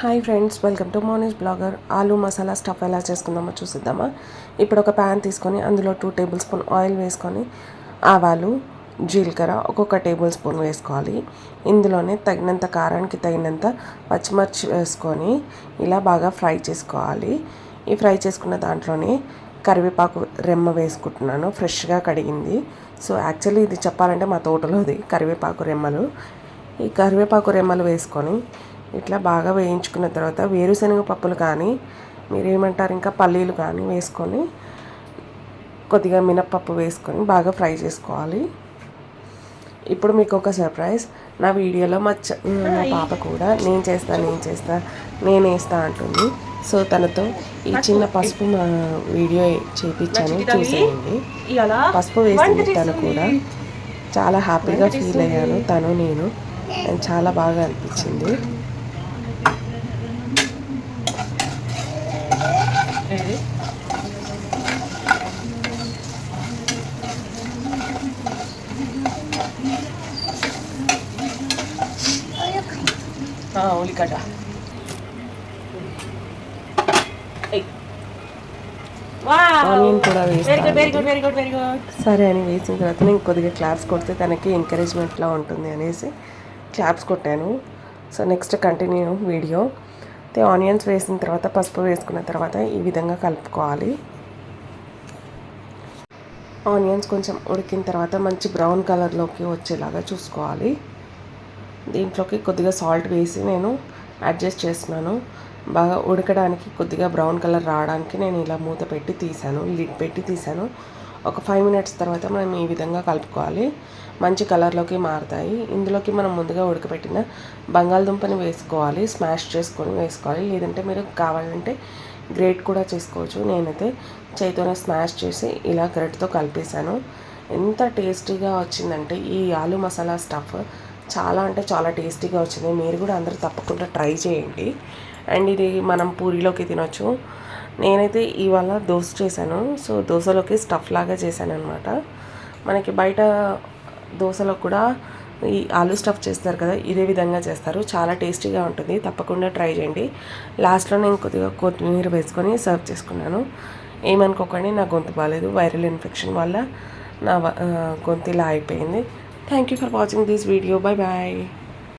Hi friends welcome to morning blogger. Aloo masala stuff ఎలా చేసుకుందామో చూసిద్దామా? ఇప్పుడు ఒక ప్యాన్ తీసుకొని అందులో టూ టేబుల్ స్పూన్ ఆయిల్ వేసుకొని ఆవాలు జీలకర్ర ఒక్కొక్క టేబుల్ స్పూన్ వేసుకోవాలి. ఇందులోనే తగినంత కారానికి తగినంత పచ్చిమిర్చి వేసుకొని ఇలా బాగా ఫ్రై చేసుకోవాలి. ఈ ఫ్రై చేసుకున్న దాంట్లోనే కరివేపాకు రెమ్మ వేసుకుంటున్నాను. ఫ్రెష్గా కడిగింది. సో యాక్చువల్లీ ఇది చెప్పాలంటే మా తోటలోది కరివేపాకు రెమ్మలు. ఈ కరివేపాకు రెమ్మలు వేసుకొని ఇట్లా బాగా వేయించుకున్న తర్వాత వేరుశనగ పప్పులు కానీ మీరు ఏమంటారు ఇంకా పల్లీలు కానీ వేసుకొని కొద్దిగా మినప్పప్పు వేసుకొని బాగా ఫ్రై చేసుకోవాలి. ఇప్పుడు మీకు ఒక సర్ప్రైజ్. నా వీడియోలో మా మా పాప కూడా నేను చేస్తా నేను చేస్తా నేను వేస్తా అంటుంది. సో తనతో ఈ చిన్న పసుపు మా వీడియో చేపించాను చూసేయండి. పసుపు వేసింది తను కూడా. చాలా హ్యాపీగా ఫీల్ అయ్యాను తను నేను. చాలా బాగా అనిపించింది. ఉల్లిగడ్డ. ఆనియన్ కూడా వేస్తాను. సరే అని వేసిన తర్వాత నేను కొద్దిగా క్లాప్స్ కొడితే తనకి ఎంకరేజ్మెంట్లా ఉంటుంది అనేసి క్లాప్స్ కొట్టాను. సో నెక్స్ట్ కంటిన్యూ వీడియో అయితే ఆనియన్స్ వేసిన తర్వాత పసుపు వేసుకున్న తర్వాత ఈ విధంగా కలుపుకోవాలి. ఆనియన్స్ కొంచెం ఉడికిన తర్వాత మంచి బ్రౌన్ కలర్లోకి వచ్చేలాగా చూసుకోవాలి. దీంట్లోకి కొద్దిగా సాల్ట్ వేసి నేను అడ్జస్ట్ చేస్తున్నాను. బాగా ఉడకడానికి కొద్దిగా బ్రౌన్ కలర్ రావడానికి నేను ఇలా మూత పెట్టి తీసాను లిడ్ పెట్టి తీసాను ఒక ఫైవ్ మినిట్స్ తర్వాత మనం ఈ విధంగా కలుపుకోవాలి. మంచి కలర్లోకి మారుతాయి. ఇందులోకి మనం ముందుగా ఉడకబెట్టిన బంగాళదుంపని వేసుకోవాలి. స్మాష్ చేసుకొని వేసుకోవాలి. లేదంటే మీరు కావాలంటే గ్రేట్ కూడా చేసుకోవచ్చు. నేనైతే చేతితోనే స్మాష్ చేసి ఇలా గ్రెడ్తో కలిపేశాను. ఎంత టేస్టీగా వచ్చిందంటే ఈ ఆలు మసాలా స్టఫ్ చాలా అంటే చాలా టేస్టీగా వచ్చింది. మీరు కూడా అందరూ తప్పకుండా ట్రై చేయండి. అండ్ ఇది మనం పూరిలోకి తినొచ్చు. నేనైతే ఇవాళ దోశ చేశాను. సో దోశలోకి స్టఫ్ లాగా చేశాను అనమాట మనకి బయట దోశలో కూడా ఈ ఆలు స్టఫ్ చేస్తారు కదా ఇదే విధంగా చేస్తారు. చాలా టేస్టీగా ఉంటుంది. తప్పకుండా ట్రై చేయండి. లాస్ట్లో నేను కొద్దిగా కొత్తిమీర వేసుకొని సర్వ్ చేసుకున్నాను. ఏమనుకోకండి నా గొంతు బాగాలేదు వైరల్ ఇన్ఫెక్షన్ వల్ల నా గొంతు ఇలా అయిపోయింది. Thank you for watching this video bye bye